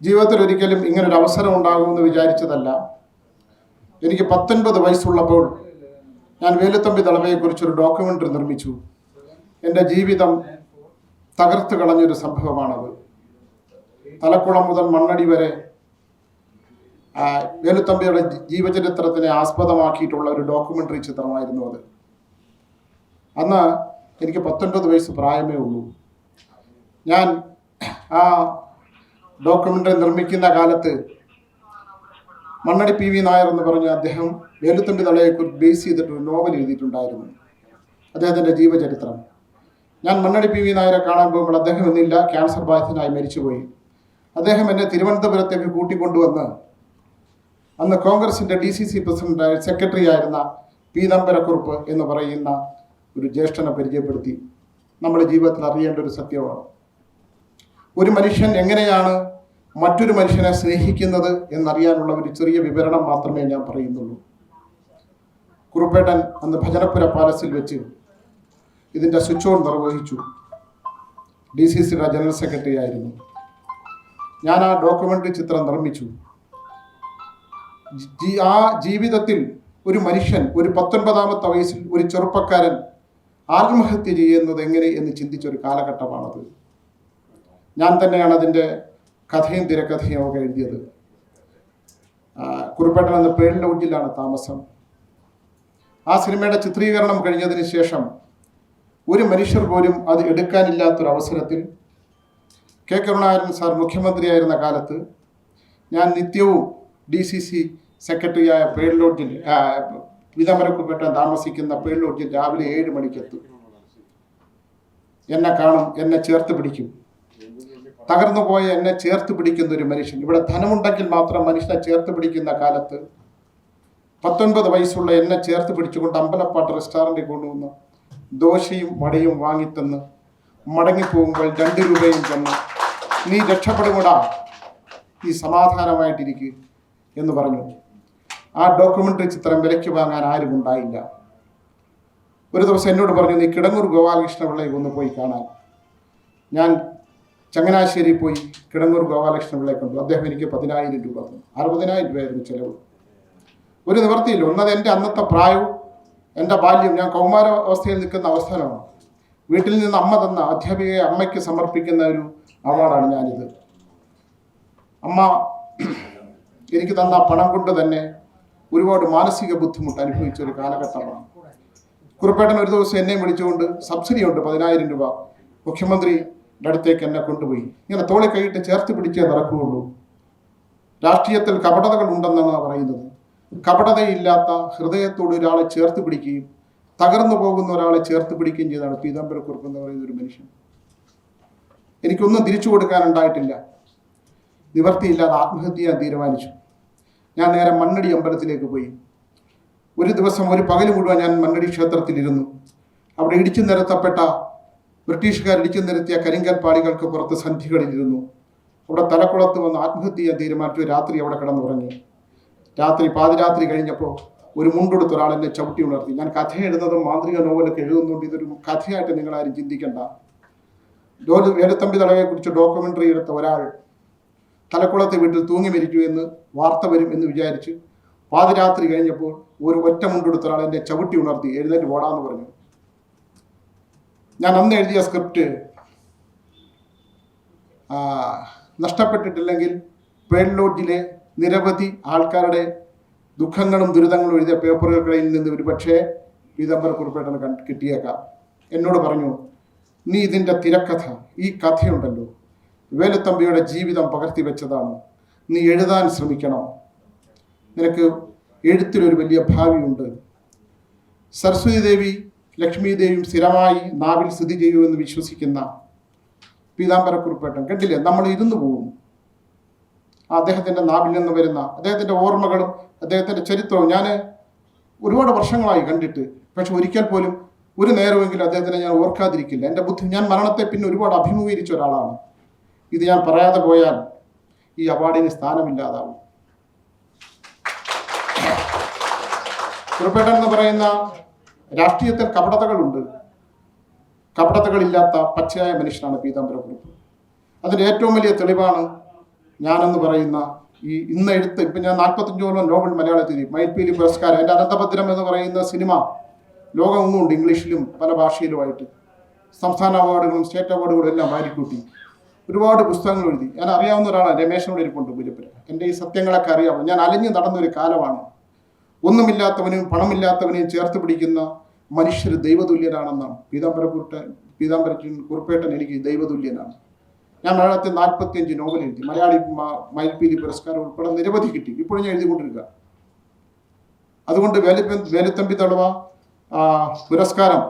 ജീവിതത്തിൽ ഒരിക്കലും ഇങ്ങനൊരു അവസരം ഉണ്ടാകുമെന്ന് വിചാരിച്ചതല്ല. എനിക്ക് പത്തൊൻപത് വയസ്സുള്ളപ്പോൾ ഞാൻ വേലുത്തമ്പി തളവയെക്കുറിച്ചൊരു ഡോക്യുമെന്ററി നിർമ്മിച്ചു. എന്റെ ജീവിതം തകർത്ത് കളഞ്ഞൊരു സംഭവമാണത്. തലക്കുളം മുതൽ മണ്ണടി വരെ വേലുത്തമ്പിയുടെ ജീവചരിത്രത്തിനെ ആസ്പദമാക്കിയിട്ടുള്ള ഒരു ഡോക്യുമെന്ററി ചിത്രമായിരുന്നു അത്. അന്ന് എനിക്ക് പത്തൊൻപത് വയസ്സ് പ്രായമേ ഉള്ളൂ. ഞാൻ ആ ഡോക്യുമെന്ററി നിർമ്മിക്കുന്ന കാലത്ത് മണ്ണടി പി വി നായർ എന്ന് പറഞ്ഞ അദ്ദേഹം വേലുത്തമ്പി തളയെക്കുറിച്ച് ബേസ് ചെയ്തിട്ടൊരു നോവൽ എഴുതിയിട്ടുണ്ടായിരുന്നു. അദ്ദേഹത്തിന്റെ ജീവചരിത്രം. ഞാൻ മണ്ണടി പി വി നായരെ കാണാൻ പോകുമ്പോൾ അദ്ദേഹം ഇന്നില്ല ക്യാൻസർ ബാധിതനായി മരിച്ചുപോയി. അദ്ദേഹം എന്നെ തിരുവനന്തപുരത്തേക്ക് കൂട്ടിക്കൊണ്ടുവന്ന് അന്ന് കോൺഗ്രസിന്റെ ഡി സി സി പ്രസിഡന്റായ സെക്രട്ടറി ആയിരുന്ന പീതാംബരക്കുറുപ്പ് എന്ന് പറയുന്ന ഒരു ജ്യേഷ്ഠനെ പരിചയപ്പെടുത്തി. നമ്മുടെ ജീവിതത്തിൽ അറിയേണ്ട ഒരു സത്യമാണ്. ഒരു മനുഷ്യൻ എങ്ങനെയാണ് മറ്റൊരു മനുഷ്യനെ സ്നേഹിക്കുന്നത് എന്നറിയാനുള്ള ഒരു ചെറിയ വിവരണം മാത്രമേ ഞാൻ പറയുന്നുള്ളൂ. കുറുപ്പേട്ടൻ അന്ന് ഭജനപ്പുര പാലസിൽ വെച്ച് ഇതിന്റെ സ്വിച്ച് ഓൺ നിർവഹിച്ചു. ഡി സി സിയുടെ ജനറൽ സെക്രട്ടറി ആയിരുന്നു. ഞാൻ ആ ഡോക്യുമെന്ററി ചിത്രം നിർമ്മിച്ചു. ആ ജീവിതത്തിൽ ഒരു മനുഷ്യൻ ഒരു പത്തൊൻപതാമത്തെ വയസ്സിൽ ഒരു ചെറുപ്പക്കാരൻ ആത്മഹത്യ ചെയ്യുന്നത് എങ്ങനെ എന്ന് ചിന്തിച്ച ഒരു കാലഘട്ടമാണത്. ഞാൻ തന്നെയാണ് അതിന്റെ കഥയും തിരക്കഥയും ഒക്കെ എഴുതിയത്. കുറുപ്പേട്ടൻ എന്ന പേരിൽ ഉള്ളിലാണ് താമസം. ആ സിനിമയുടെ ചിത്രീകരണം കഴിഞ്ഞതിന് ശേഷം ഒരു മനുഷ്യർ പോലും അത് എടുക്കാനില്ലാത്തൊരു അവസരത്തിൽ കെ. കരുണാകരൻ സാർ മുഖ്യമന്ത്രിയായിരുന്ന കാലത്ത് ഞാൻ നിത്യവും ഡി സി സി സെക്രട്ടറിയായ പേൾ ലോഡ്ജിൽ വിതമരക്കുപേട്ട താമസിക്കുന്ന പേൾ ലോഡ്ജിൽ രാവിലെ ഏഴ് മണിക്കെത്തും എന്നെ കാണും എന്നെ ചേർത്ത് പിടിക്കും. തകർന്നു പോയ എന്നെ ചേർത്ത് പിടിക്കുന്ന ഒരു മനുഷ്യൻ. ഇവിടെ ധനമുണ്ടെങ്കിൽ മാത്രം മനുഷ്യനെ ചേർത്ത് പിടിക്കുന്ന കാലത്ത് പത്തൊൻപത് വയസ്സുള്ള എന്നെ ചേർത്ത് പിടിച്ചുകൊണ്ട് അമ്പലപ്പാട്ട് റെസ്റ്റോറന്റിൽ കൊണ്ടുവന്ന് ദോശയും വടയും വാങ്ങിത്തന്ന് മടങ്ങിപ്പോകുമ്പോൾ രണ്ട് രൂപയും തന്ന് നീ രക്ഷപ്പെടുകൂടാ നീ സമാധാനമായിട്ടിരിക്കുക എന്ന് പറഞ്ഞു. ആ ഡോക്യുമെന്ററി ചിത്രം വിലയ്ക്ക് വാങ്ങാൻ ആരും ഉണ്ടായില്ല. ഒരു ദിവസം എന്നോട് പറഞ്ഞു നീ കിടങ്ങൂർ ഗോപാലകൃഷ്ണപിള്ളയെ ഒന്ന് പോയി കാണാൻ. ഞാൻ ചങ്ങനാശ്ശേരി പോയി കിടങ്ങൂർ ഗോപാലകൃഷ്ണപിള്ളയെ കണ്ടു. അദ്ദേഹം എനിക്ക് പതിനായിരം രൂപ തന്നു. അറുപതിനായിരം രൂപയായിരുന്നു ചിലവ്. ഒരു നിവൃത്തിയില്ല. ഒന്നത് എന്റെ അന്നത്തെ പ്രായവും എന്റെ ബാല്യം ഞാൻ കൗമാര അവസ്ഥയിൽ നിൽക്കുന്ന അവസ്ഥയിലാണ് വീട്ടിൽ നിന്ന് അമ്മ തന്ന അധ്യാപികയെ അമ്മയ്ക്ക് സമർപ്പിക്കുന്ന ഒരു അവാർഡാണ് ഞാനിത്. അമ്മ എനിക്ക് തന്ന പണം കൊണ്ട് തന്നെ ഒരുപാട് മാനസിക ബുദ്ധിമുട്ട് അനുഭവിച്ച ഒരു കാലഘട്ടമാണ്. കുറുപ്പേട്ടൻ ഒരു ദിവസം എന്നെ വിളിച്ചുകൊണ്ട് സബ്സിഡി ഉണ്ട് പതിനായിരം രൂപ. മുഖ്യമന്ത്രിയുടെ അടുത്തേക്ക് എന്നെ കൊണ്ടുപോയി. ഇങ്ങനെ തോളെ കൈയിട്ട് ചേർത്ത് പിടിച്ചേ നടക്കുകയുള്ളൂ. രാഷ്ട്രീയത്തിൽ കപടതകൾ ഉണ്ടെന്നാണ് പറയുന്നത്. കപടതയില്ലാത്ത ഹൃദയത്തോട് ഒരാളെ ചേർത്ത് പിടിക്കുകയും തകർന്നു പോകുന്ന ഒരാളെ ചേർത്ത് പിടിക്കുകയും ചെയ്താണ് പീതാംബരക്കുറുപ്പ് എന്ന് പറയുന്ന ഒരു മനുഷ്യൻ. എനിക്കൊന്നും തിരിച്ചു കൊടുക്കാനുണ്ടായിട്ടില്ല നിവർത്തിയില്ലാതെ ആത്മഹത്യ ഞാൻ തീരുമാനിച്ചു. ഞാൻ നേരെ മണ്ണടി അമ്പലത്തിലേക്ക് പോയി. ഒരു ദിവസം ഒരു പകൽ മുഴുവൻ ഞാൻ മണ്ണടി ക്ഷേത്രത്തിലിരുന്നു. അവിടെ ഇടിച്ചു നിരത്തപ്പെട്ട ബ്രിട്ടീഷുകാർ ഇടിച്ചു നിരത്തിയ കരിങ്കൽ പാളികൾക്ക് പുറത്ത് സന്ധികളിലിരുന്നു. അവിടെ തലക്കുളത്ത് വന്ന് ആത്മഹത്യ ചെയ്യാൻ തീരുമാനിച്ചു. രാത്രി അവിടെ കിടന്നുറങ്ങി. രാത്രി പാതിരാത്രി കഴിഞ്ഞപ്പോൾ ഒരു മുണ്ടെടുത്ത ഒരാൾ എന്നെ ചവിട്ടി ഉണർത്തി. ഞാൻ കഥ എഴുതുന്നതും മാന്ത്രിക നോവലൊക്കെ എഴുതുന്നുണ്ട് ഇതൊരു കഥയായിട്ട് നിങ്ങളാരും ചിന്തിക്കണ്ട. ജോലി വേലത്തമ്പി തടവയെക്കുറിച്ച് ഡോക്യുമെന്ററി എടുത്ത ഒരാൾ തലക്കുളത്തെ വീട്ടിൽ തൂങ്ങി മരിക്കൂ എന്ന് വാർത്ത വരും എന്ന് വിചാരിച്ച് പാതിരാത്രി കഴിഞ്ഞപ്പോൾ ഒരു ഒറ്റ മുണ്ടെടുത്ത ഒരാൾ എന്നെ ചവിട്ടി ഉണർത്തി. എഴുന്നേറ്റ് ഓടാന്ന് പറഞ്ഞു. ഞാൻ അന്ന് എഴുതിയ സ്ക്രിപ്റ്റ് നഷ്ടപ്പെട്ടിട്ടില്ലെങ്കിൽ പേൾ ലോഡ്ജിലെ നിരവധി ആൾക്കാരുടെ ദുഃഖങ്ങളും ദുരിതങ്ങളും എഴുതിയ പേപ്പറുകൾക്കിടയിൽ നിന്ന് ഒരുപക്ഷെ പീതാംബര കുറിപ്പേട്ടന് കണ്ട് കിട്ടിയേക്കാം. എന്നോട് പറഞ്ഞു നീ ഇതിന്റെ തിരക്കഥ ഈ കഥയുണ്ടല്ലോ. വേലുത്തമ്പിയുടെ ജീവിതം പകർത്തി വെച്ചതാണ്. നീ എഴുതാൻ ശ്രമിക്കണം. നിനക്ക് എഴുത്തിലൊരു വലിയ ഭാവിയുണ്ട്. സരസ്വതി ദേവി ലക്ഷ്മി ദേവിയും സ്ഥിരമായി നാവിൽ സ്ഥിതി ചെയ്യുമെന്ന് വിശ്വസിക്കുന്ന പീതാംബരക്കുറിപ്പേട്ടൻ കണ്ടില്ലേ? നമ്മൾ ഇരുന്നു പോകും. അദ്ദേഹത്തിന്റെ നാവിൽ നിന്ന് വരുന്ന അദ്ദേഹത്തിന്റെ ഓർമ്മകളും അദ്ദേഹത്തിന്റെ ചരിത്രവും ഞാൻ ഒരുപാട് വർഷങ്ങളായി കണ്ടിട്ട് പക്ഷെ ഒരിക്കൽ പോലും ഒരു നേരമെങ്കിലും അദ്ദേഹത്തിനെ ഞാൻ ഓർക്കാതിരിക്കില്ല. എന്റെ ബുദ്ധി ഞാൻ മരണത്തെ പിന്നെ ഒരുപാട് അഭിമുഖീകരിച്ച ഒരാളാണ്. ഇത് ഞാൻ പറയാതെ പോയാൽ ഈ അവാർഡിന് സ്ഥാനമില്ലാതാവും. കുറിപ്പേട്ടൻ എന്ന് പറയുന്ന രാഷ്ട്രീയത്തിൽ കപടതകളുണ്ട്. കപടതകളില്ലാത്ത പച്ചയായ മനുഷ്യനാണ് പീതാംബര അതിന് ഏറ്റവും വലിയ തെളിവാണ് ഞാനെന്ന് പറയുന്ന ഈ ഇന്ന് എഴുത്ത് ഇപ്പം ഞാൻ നാൽപ്പത്തഞ്ചോളം നോവൽ മലയാളത്തിൽ മൈൽപീലി പുരസ്കാരം എന്റെ അനന്തഭദ്രം എന്ന് പറയുന്ന സിനിമ ലോകമെങ്ങുമുണ്ട് ഇംഗ്ലീഷിലും പല ഭാഷയിലുമായിട്ട്. സംസ്ഥാന അവാർഡുകളും സ്റ്റേറ്റ് അവാർഡുകളും എല്ലാം വാരിക്കൂട്ടി. ഒരുപാട് പുസ്തകങ്ങൾ എഴുതി. ഞാൻ അറിയാവുന്ന ഒരാളാണ് രമേശനോട് ഇരിപ്പുണ്ട് പുലിപ്പുര. എന്റെ ഈ സത്യങ്ങളൊക്കെ അറിയാമോ ഞാൻ അലഞ്ഞു നടന്നൊരു കാലമാണ്. ഒന്നുമില്ലാത്തവനും പണമില്ലാത്തവനെയും ചേർത്ത് പിടിക്കുന്ന മനുഷ്യർ ദൈവതുല്യരാണെന്നാണ്. പീതാംബരക്കുട്ടൻ പീതാംബരൻ കുറുപ്പേട്ടൻ എനിക്ക് ദൈവതുല്യനാണ്. ഞാൻ മലയാളത്തിൽ നാൽപ്പത്തിയഞ്ച് നോവൽ എഴുതി മലയാളി മയിൽപ്പീലി പുരസ്കാരം ഉൾപ്പെടെ നിരവധി കിട്ടി. ഇപ്പോഴും ഞാൻ എഴുതിക്കൊണ്ടിരിക്കുക. അതുകൊണ്ട് വേലുത്തമ്പി തളവ പുരസ്കാരം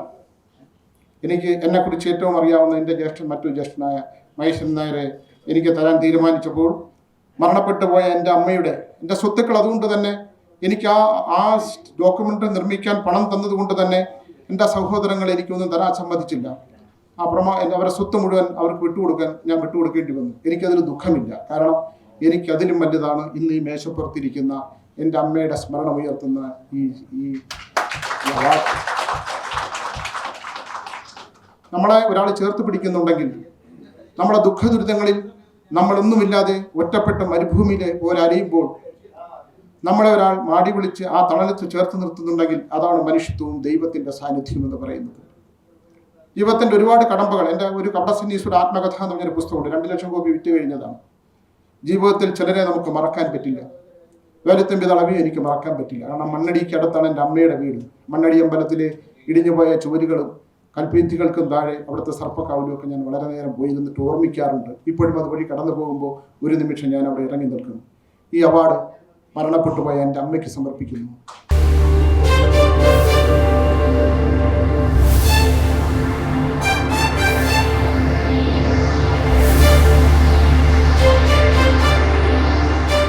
എനിക്ക് എന്നെക്കുറിച്ച് ഏറ്റവും അറിയാവുന്ന എന്റെ ജ്യേഷ്ഠൻ മറ്റൊരു ജ്യേഷ്ഠനായ മഹേശ്വരൻ നായരെ എനിക്ക് തരാൻ തീരുമാനിച്ചപ്പോൾ മരണപ്പെട്ടു പോയ എന്റെ അമ്മയുടെ എന്റെ സ്വത്തുക്കൾ അതുകൊണ്ട് തന്നെ എനിക്ക് ആ ആ ഡോക്യുമെന്ററി നിർമ്മിക്കാൻ പണം തന്നതുകൊണ്ട് തന്നെ എന്റെ സഹോദരങ്ങൾ എനിക്കൊന്നും തരാൻ സമ്മതിച്ചില്ല. ആ പ്രമാ അവരെ സ്വത്ത് മുഴുവൻ അവർക്ക് വിട്ടുകൊടുക്കാൻ ഞാൻ വിട്ടുകൊടുക്കേണ്ടി വന്നു. എനിക്കതിൽ ദുഃഖമില്ല. കാരണം എനിക്കതിലും വലുതാണ് ഇന്ന് ഈ മേശപ്പുറത്തിരിക്കുന്ന എന്റെ അമ്മയുടെ സ്മരണ ഉയർത്തുന്ന ഈ ഈ നമ്മളെ ഒരാൾ ചേർത്ത് പിടിക്കുന്നുണ്ടെങ്കിൽ നമ്മുടെ ദുഃഖ ദുരിതങ്ങളിൽ നമ്മളൊന്നുമില്ലാതെ ഒറ്റപ്പെട്ട മരുഭൂമിയിലെ പോലെ അലയുമ്പോൾ നമ്മളെ ഒരാൾ മാടി വിളിച്ച് ആ തണലത്ത് ചേർത്ത് നിർത്തുന്നുണ്ടെങ്കിൽ അതാണ് മനുഷ്യത്വവും ദൈവത്തിന്റെ സാന്നിധ്യം എന്ന് പറയുന്നത്. ദൈവത്തിന്റെ ഒരുപാട് കടമ്പകൾ എന്റെ ഒരു കപടസന്യീസുടെ ആത്മകഥ എന്ന് പറഞ്ഞൊരു പുസ്തകമുണ്ട് രണ്ട് ലക്ഷം കോപ്പി വിറ്റ് കഴിഞ്ഞതാണ്. ജീവിതത്തിൽ ചിലരെ നമുക്ക് മറക്കാൻ പറ്റില്ല. വേലത്തും തളവി എനിക്ക് മറക്കാൻ പറ്റില്ല. കാരണം മണ്ണടിക്ക് അടുത്താണ് എന്റെ അമ്മയുടെ വീട്. മണ്ണടി അമ്പലത്തിലെ ഇടിഞ്ഞുപോയ ചുവരുകളും കൽപ്പീത്തികൾക്കും താഴെ അവിടുത്തെ സർപ്പക്കാവിലും ഒക്കെ ഞാൻ വളരെ നേരം പോയി നിന്നിട്ട് ഓർമ്മിക്കാറുണ്ട്. ഇപ്പോഴും അതുവഴി കടന്നു പോകുമ്പോൾ ഒരു നിമിഷം ഞാൻ അവിടെ ഇറങ്ങി നിൽക്കുന്നു. ഈ അവാർഡ് മരണപ്പെട്ടു പോയ എന്റെ അമ്മയ്ക്ക് സമർപ്പിക്കുന്നു.